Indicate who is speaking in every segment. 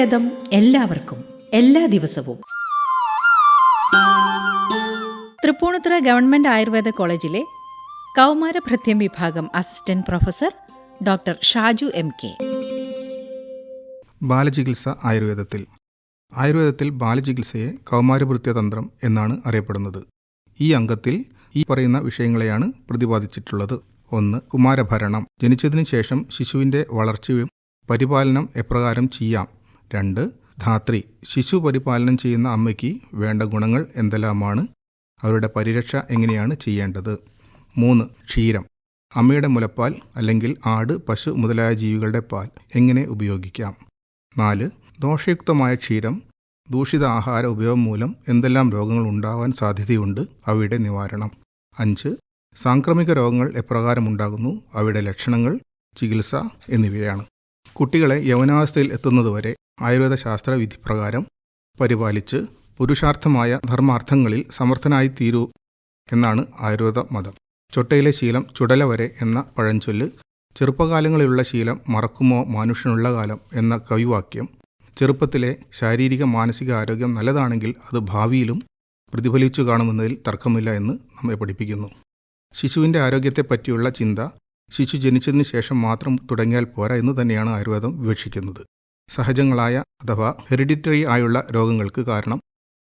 Speaker 1: ആയുർവേദം എല്ലാവർക്കും എല്ലാ ദിവസവും. തൃപ്പൂണിത്തുറ ഗവൺമെന്റ് ആയുർവേദ കോളേജിലെ കൗമാരഭൃത്യം വിഭാഗം assistant professor doctor Shaju M K.
Speaker 2: ബാലചികിത്സ ആയുർവേദത്തിൽ. ആയുർവേദത്തിൽ ബാലചികിത്സയെ കൗമാരഭൃത്യതന്ത്രം എന്നാണ് അറിയപ്പെടുന്നത്. ഈ അംഗത്തിൽ ഈ പറയുന്ന വിഷയങ്ങളെയാണ് പ്രതിപാദിച്ചിട്ടുള്ളത്. ഒന്ന് കുമാരഭരണം. ജനിച്ചതിനു ശേഷം ശിശുവിന്റെ വളർച്ചയും പരിപാലനം എപ്രകാരം ചെയ്യാം? രണ്ട്. ധാത്രി. ശിശു പരിപാലനം ചെയ്യുന്ന അമ്മയ്ക്ക് വേണ്ട ഗുണങ്ങൾ എന്തെല്ലാമാണ്? അവരുടെ പരിരക്ഷ എങ്ങനെയാണ് ചെയ്യേണ്ടത്? മൂന്ന്. ക്ഷീരം. അമ്മയുടെ മുലപ്പാൽ അല്ലെങ്കിൽ ആട് പശു മുതലായ ജീവികളുടെ പാൽ എങ്ങനെ ഉപയോഗിക്കാം? നാല്. ദോഷയുക്തമായ ക്ഷീരം ദൂഷിത ആഹാര ഉപയോഗം മൂലം എന്തെല്ലാം രോഗങ്ങൾ ഉണ്ടാവാൻ സാധ്യതയുണ്ട്? അവയുടെ നിവാരണം. അഞ്ച്. സാംക്രമിക രോഗങ്ങൾ എപ്രകാരം ഉണ്ടാകുന്നു? അവയുടെ ലക്ഷണങ്ങൾ ചികിത്സ എന്നിവയാണ്. കുട്ടികളെ യൗവനാവസ്ഥയിൽ എത്തുന്നതുവരെ ആയുർവേദ ശാസ്ത്ര വിധിപ്രകാരം പരിപാലിച്ച് പുരുഷാർത്ഥമായ ധർമാർത്ഥങ്ങളിൽ സമർത്ഥനായി തീരൂ എന്നാണ് ആയുർവേദ മതം ചൊട്ടയിലെ ശീലം ചുടല വരെ എന്ന പഴഞ്ചൊല്ല് ചെറുപ്പകാലങ്ങളിലുള്ള ശീലം മറക്കുമോ മനുഷ്യനുള്ള കാലം എന്ന കവിവാക്യം ചെറുപ്പത്തിലെ ശാരീരിക മാനസിക ആരോഗ്യം നല്ലതാണെങ്കിൽ അത് ഭാവിയിലും പ്രതിഫലിച്ചു കാണുമെന്നതിൽ തർക്കമില്ല എന്ന് നമ്മെ പഠിപ്പിക്കുന്നു. ശിശുവിന്റെ ആരോഗ്യത്തെപ്പറ്റിയുള്ള ചിന്ത ശിശു ജനിച്ചതിന് ശേഷം മാത്രം തുടങ്ങിയാൽ പോരാ എന്ന് തന്നെയാണ് ആയുർവേദം വിവക്ഷിക്കുന്നത്. സഹജങ്ങളായ അഥവാ ഹെറിഡിറ്ററി ആയുള്ള രോഗങ്ങൾക്ക് കാരണം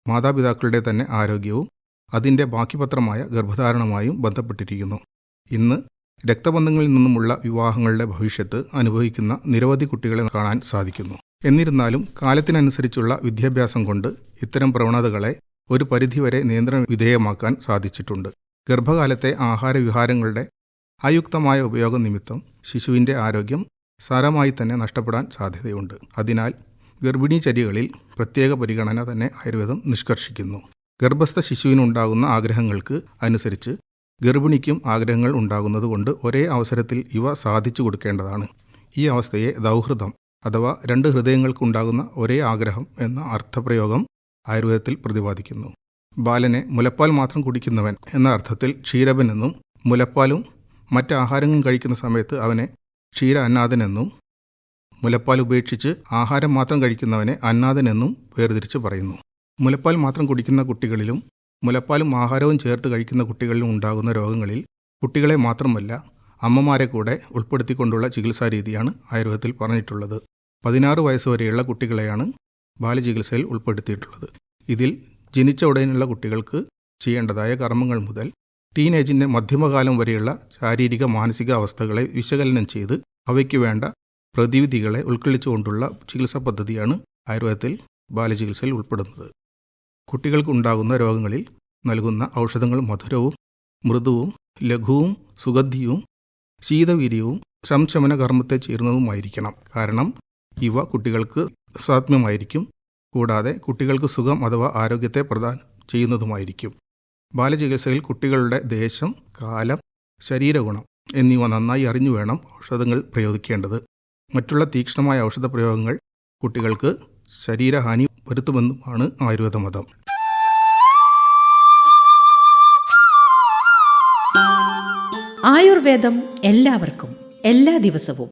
Speaker 2: മാതാപിതാക്കളുടെ തന്നെ ആരോഗ്യവും അതിന്റെ ബാക്കിപത്രമായ ഗർഭധാരണമായും ബന്ധപ്പെട്ടിരിക്കുന്നു. ഇന്ന് രക്തബന്ധങ്ങളിൽ നിന്നുമുള്ള വിവാഹങ്ങളുടെ ഭവിഷ്യത്ത് അനുഭവിക്കുന്ന നിരവധി കുട്ടികളെ കാണാൻ സാധിക്കുന്നു. എന്നിരുന്നാലും കാലത്തിനനുസരിച്ചുള്ള വിദ്യാഭ്യാസം കൊണ്ട് ഇത്തരം പ്രവണതകളെ ഒരു പരിധിവരെ നിയന്ത്രണ വിധേയമാക്കാൻ സാധിച്ചിട്ടുണ്ട്. ഗർഭകാലത്തെ ആഹാരവിഹാരങ്ങളുടെ അയുക്തമായ ഉപയോഗം നിമിത്തം ശിശുവിന്റെ ആരോഗ്യം സാരമായി തന്നെ നഷ്ടപ്പെടാൻ സാധ്യതയുണ്ട്. അതിനാൽ ഗർഭിണി ചര്യകളിൽ പ്രത്യേക പരിഗണന തന്നെ ആയുർവേദം നിഷ്കർഷിക്കുന്നു. ഗർഭസ്ഥ ശിശുവിനുണ്ടാകുന്ന ആഗ്രഹങ്ങൾക്ക് അനുസരിച്ച് ഗർഭിണിക്കും ആഗ്രഹങ്ങൾ ഉണ്ടാകുന്നതുകൊണ്ട് ഒരേ അവസരത്തിൽ ഇവ സാധിച്ചു കൊടുക്കേണ്ടതാണ്. ഈ അവസ്ഥയെ ദൗഹൃദം അഥവാ രണ്ട് ഹൃദയങ്ങൾക്കുണ്ടാകുന്ന ഒരേ ആഗ്രഹം എന്ന അർത്ഥപ്രയോഗം ആയുർവേദത്തിൽ പ്രതിപാദിക്കുന്നു. ബാലനെ മുലപ്പാൽ മാത്രം കുടിക്കുന്നവൻ എന്ന അർത്ഥത്തിൽ ക്ഷീരപൻ എന്നും മുലപ്പാലും മറ്റ് ആഹാരങ്ങളും കഴിക്കുന്ന സമയത്ത് അവനെ ക്ഷീര അന്നാഥനെന്നും മുലപ്പാൽ ഉപേക്ഷിച്ച് ആഹാരം മാത്രം കഴിക്കുന്നവനെ അന്നാഥനെന്നും വേർതിരിച്ച് പറയുന്നു. മുലപ്പാൽ മാത്രം കുടിക്കുന്ന കുട്ടികളിലും മുലപ്പാലും ആഹാരവും ചേർത്ത് കഴിക്കുന്ന കുട്ടികളിലും ഉണ്ടാകുന്ന രോഗങ്ങളിൽ കുട്ടികളെ മാത്രമല്ല അമ്മമാരെ കൂടെ ഉൾപ്പെടുത്തിക്കൊണ്ടുള്ള ചികിത്സാ രീതിയാണ് ആയുർവേദത്തിൽ പറഞ്ഞിട്ടുള്ളത്. പതിനാറ് വയസ്സ് വരെയുള്ള കുട്ടികളെയാണ് ബാലചികിത്സയിൽ ഉൾപ്പെടുത്തിയിട്ടുള്ളത്. ഇതിൽ ജനിച്ച ഉടനെയുള്ള കുട്ടികൾക്ക് ചെയ്യേണ്ടതായ കർമ്മങ്ങൾ മുതൽ ടീനേജിന്റെ മധ്യമകാലം വരെയുള്ള ശാരീരിക മാനസിക അവസ്ഥകളെ വിശകലനം ചെയ്ത് അവയ്ക്ക് വേണ്ട പ്രതിവിധികളെ ഉൾക്കൊള്ളിച്ചുകൊണ്ടുള്ള ചികിത്സാ പദ്ധതിയാണ് ആയുർവേദത്തിൽ ബാലചികിത്സയിൽ ഉൾപ്പെടുന്നത്. കുട്ടികൾക്കുണ്ടാകുന്ന രോഗങ്ങളിൽ നൽകുന്ന ഔഷധങ്ങൾ മധുരവും മൃദുവും ലഘുവും സുഗന്ധിയും ശീതവീര്യവും സംശമന കർമ്മത്തെ ചേരുന്നതുമായിരിക്കണം. കാരണം ഇവ കുട്ടികൾക്ക് സാത്മ്യമായിരിക്കും കൂടാതെ കുട്ടികൾക്ക് സുഖം അഥവാ ആരോഗ്യത്തെ പ്രദാനം ചെയ്യുന്നതുമായിരിക്കും. ബാലചികിത്സയിൽ കുട്ടികളുടെ ദേശം കാലം ശരീരഗുണം എന്നിവ നന്നായി അറിഞ്ഞു വേണം ഔഷധങ്ങൾ പ്രയോഗിക്കേണ്ടത്. മറ്റുള്ള തീക്ഷ്ണമായ ഔഷധ പ്രയോഗങ്ങൾ കുട്ടികൾക്ക് ശരീരഹാനി വരുത്തുമെന്നുമാണ് ആയുർവേദ മതം.
Speaker 1: ആയുർവേദം എല്ലാവർക്കും എല്ലാ ദിവസവും